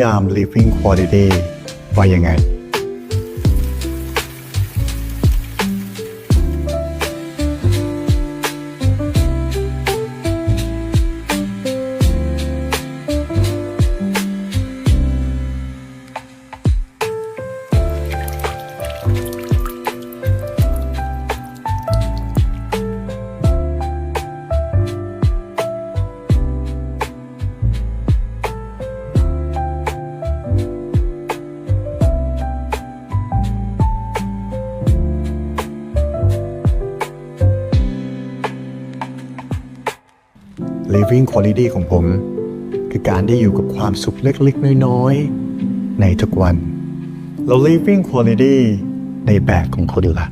ยาม living quality ว่ายังไง living quality ของผม คือการได้อยู่กับความสุขเล็กๆ น้อยๆ ในทุกวันเรา living quality ในแบบของคนละ